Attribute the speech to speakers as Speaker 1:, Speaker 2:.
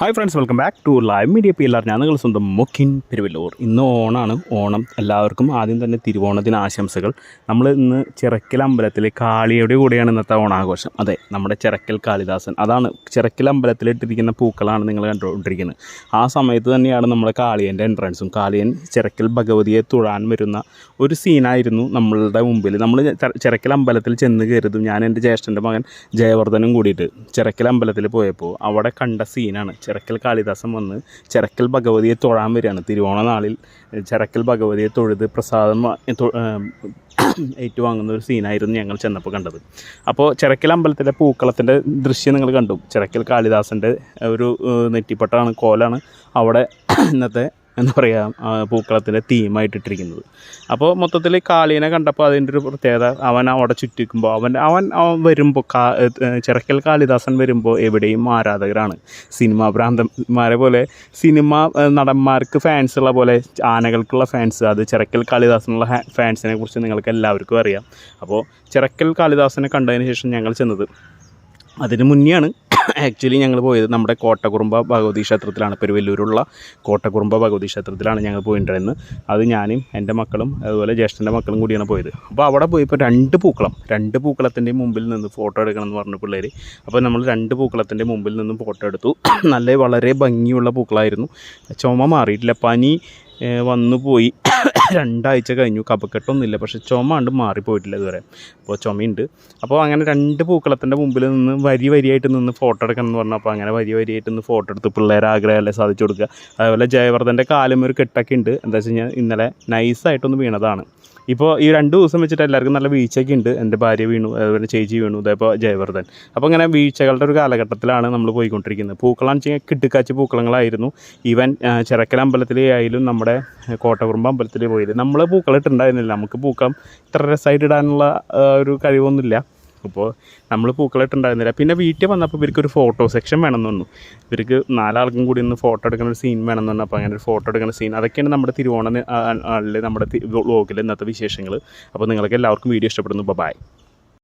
Speaker 1: Hi friends welcome back to live media P എല്ലാവരും ഞാൻ നിങ്ങൾ സ്വന്തം മൊക്കിൻ പെരുവല്ലൂർ. ഇന്ന് ഓണാണ്. ഓണം എല്ലാവർക്കും ആദ്യം തന്നെ തിരുവോണത്തിന് ആശംസകൾ. നമ്മൾ ഇന്ന് ചിറക്കൽ അമ്പലത്തിൽ കാളിയുടെ കൂടെയാണ് ഇന്നത്തെ ഓണാഘോഷം. അതെ നമ്മുടെ ചിറക്കൽ കാളിദാസൻ. അതാണ് ചിറക്കൽ അമ്പലത്തിൽ ഇട്ടിരിക്കുന്ന പൂക്കളാണ് നിങ്ങൾ കണ്ടുകൊണ്ടിരിക്കുന്നത്. ആ സമയത്ത് തന്നെയാണ് നമ്മുടെ കാളിയന്റെ എൻട്രൻസും കാളിയൻ ചിറക്കൽ ഭഗവതിയെ തുഴാൻ വരുന്ന ഒരു സീനായിരുന്നു നമ്മളുടെ മുമ്പിൽ. നമ്മൾ ചിറക്കൽ അമ്പലത്തിൽ ചെന്ന് കയറിയതും ഞാൻ എന്റെ ജ്യേഷ്ഠന്റെ മകൻ ജയവർദ്ധനും കൂടിയിട്ട് ചിറക്കൽ അമ്പലത്തിൽ പോയപ്പോൾ അവിടെ കണ്ട സീനാണ് ചിറക്കൽ കാളിദാസൻ വന്ന് ചിറക്കൽ ഭഗവതിയെ തൊഴാൻ വരികയാണ്. തിരുവോണ നാളിൽ ചിറക്കൽ ഭഗവതിയെ തൊഴുത് പ്രസാദം ഏറ്റുവാങ്ങുന്ന ഒരു സീനായിരുന്നു ഞങ്ങൾ ചെന്നപ്പോൾ കണ്ടത്. അപ്പോൾ ചിറക്കൽ അമ്പലത്തിലെ പൂക്കളത്തിന്റെ ദൃശ്യം നിങ്ങൾ കണ്ടു. ചിറക്കൽ കാളിദാസന്റെ ഒരു നെറ്റിപ്പട്ടാണ് കോലാണ്. അവിടെ ഇന്നത്തെ എന്താ പറയുക പൂക്കളത്തിന്റെ തീമായിട്ട് ഇട്ടിരിക്കുന്നത്. അപ്പോൾ മൊത്തത്തിൽ കാളീനെ കണ്ടപ്പോൾ അതിന്റെ ഒരു പ്രത്യേകത അവൻ അവിടെ ചുറ്റിക്കുമ്പോൾ അവൻ അവൻ വരുമ്പോൾ കാ ചിറക്കൽ കാളിദാസൻ വരുമ്പോൾ എവിടെയും ആരാധകരാണ്. സിനിമാ ഭ്രാന്തന്മാരെ പോലെ സിനിമ നടന്മാർക്ക് ഫാൻസ് ഉള്ള പോലെ ആനകൾക്കുള്ള ഫാൻസ് അത് ചിറക്കൽ കാളിദാസനുള്ള ഫാൻസിനെ കുറിച്ച് നിങ്ങൾക്ക് എല്ലാവർക്കും അറിയാം. അപ്പോൾ ചിറക്കൽ കാളിദാസനെ കണ്ടതിന് ശേഷം ഞങ്ങൾ ചെന്നത് അതിന് മുന്നെയാണ് ആക്ച്വലി ഞങ്ങൾ പോയത് നമ്മുടെ കോട്ടക്കുറുമ്പ ഭഗവതി ക്ഷേത്രത്തിലാണ്. പെരുവല്ലൂരുള്ള കോട്ടക്കുറുമ്പ ഭഗവതി ക്ഷേത്രത്തിലാണ് ഞങ്ങൾ പോയിട്ടുണ്ടായിരുന്നത് അത് ഞാനും എന്റെ മക്കളും അതുപോലെ ജ്യേഷ്ഠന്റെ മക്കളും കൂടിയാണ് പോയത്. അപ്പോൾ അവിടെ പോയപ്പോൾ രണ്ട് പൂക്കളം രണ്ട് പൂക്കളത്തിന്റെ മുമ്പിൽ നിന്ന് ഫോട്ടോ എടുക്കണം എന്ന് പറഞ്ഞു പിള്ളേർ അപ്പോൾ നമ്മൾ രണ്ട് പൂക്കളത്തിന്റെ മുമ്പിൽ നിന്നും ഫോട്ടോ എടുത്തു. നല്ല വളരെ ഭംഗിയുള്ള പൂക്കളായിരുന്നു. ചുമ മാറിയിട്ടില്ല. പനി വന്നു പോയി. രണ്ടാഴ്ച കഴിഞ്ഞു. കപക്കെട്ടൊന്നുമില്ല പക്ഷെ ചുമ ഉണ്ട് മാറിപ്പോയിട്ടില്ല ഇതുവരെ. അപ്പോൾ ചുമയുണ്ട്. അപ്പോൾ അങ്ങനെ രണ്ട് പൂക്കളത്തിന്റെ മുമ്പിൽ നിന്ന് വരി വരിയായിട്ട് നിന്ന് ഫോട്ടോ എടുക്കണം എന്ന് പറഞ്ഞു. അപ്പോൾ അങ്ങനെ വരി വരിയായിട്ട് നിന്ന് ഫോട്ടോ എടുത്ത് പിള്ളേരെ ആഗ്രഹമല്ലേ സാധിച്ചു കൊടുക്കുക. അതേപോലെ ജയവർദ്ധന്റെ കാലും ഒരു കെട്ടൊക്കെ ഉണ്ട്. എന്താ വെച്ച് കഴിഞ്ഞാൽ ഇന്നലെ നൈസായിട്ടൊന്ന് വീണതാണ്. ഇപ്പോൾ ഈ രണ്ട് ദിവസം വെച്ചിട്ട് എല്ലാവർക്കും നല്ല വീഴ്ചയൊക്കെ ഉണ്ട്. എന്റെ ഭാര്യ വീണു അതുപോലെ ചേച്ചി വീണു ഇതേപോലെ ജയവർദ്ധൻ. അപ്പോൾ അങ്ങനെ വീഴ്ചകളുടെ ഒരു കാലഘട്ടത്തിലാണ് നമ്മൾ പോയിക്കൊണ്ടിരിക്കുന്നത്. പൂക്കളാണെന്ന് വെച്ച് കഴിഞ്ഞാൽ കിട്ടുക്കാച്ചി പൂക്കളങ്ങളായിരുന്നു. ഈവൻ ചിറക്കൽ അമ്പലത്തിലെ ആയാലും നമ്മുടെ കോട്ടകുറുമ്പ് അമ്പലത്തിൽ പോയത്. നമ്മൾ പൂക്കളിട്ടുണ്ടായിരുന്നില്ല നമുക്ക് പൂക്കളം ഇത്ര രസമായിട്ട് ഇടാനുള്ള ഒരു കഴിവൊന്നുമില്ല. അപ്പോൾ നമ്മൾ പൂക്കളിട്ടുണ്ടായിരുന്നില്ല പിന്നെ വീട്ടിൽ വന്നപ്പോൾ ഇവർക്ക് ഒരു ഫോട്ടോ സെക്ഷൻ വേണമെന്ന് പറഞ്ഞു ഇവർക്ക് നാലാൾക്കും കൂടി ഒന്ന് ഫോട്ടോ എടുക്കുന്ന ഒരു സീൻ വേണമെന്ന് പറഞ്ഞു അപ്പോൾ അങ്ങനെ ഒരു ഫോട്ടോ എടുക്കുന്ന സീൻ അതൊക്കെയാണ് നമ്മുടെ തിരുവോണ നമ്മുടെ വ്ളോഗിലെ ഇന്നത്തെ വിശേഷങ്ങൾ അപ്പോൾ നിങ്ങൾക്ക് എല്ലാവർക്കും വീഡിയോ ഇഷ്ടപ്പെടുന്നു. ബൈ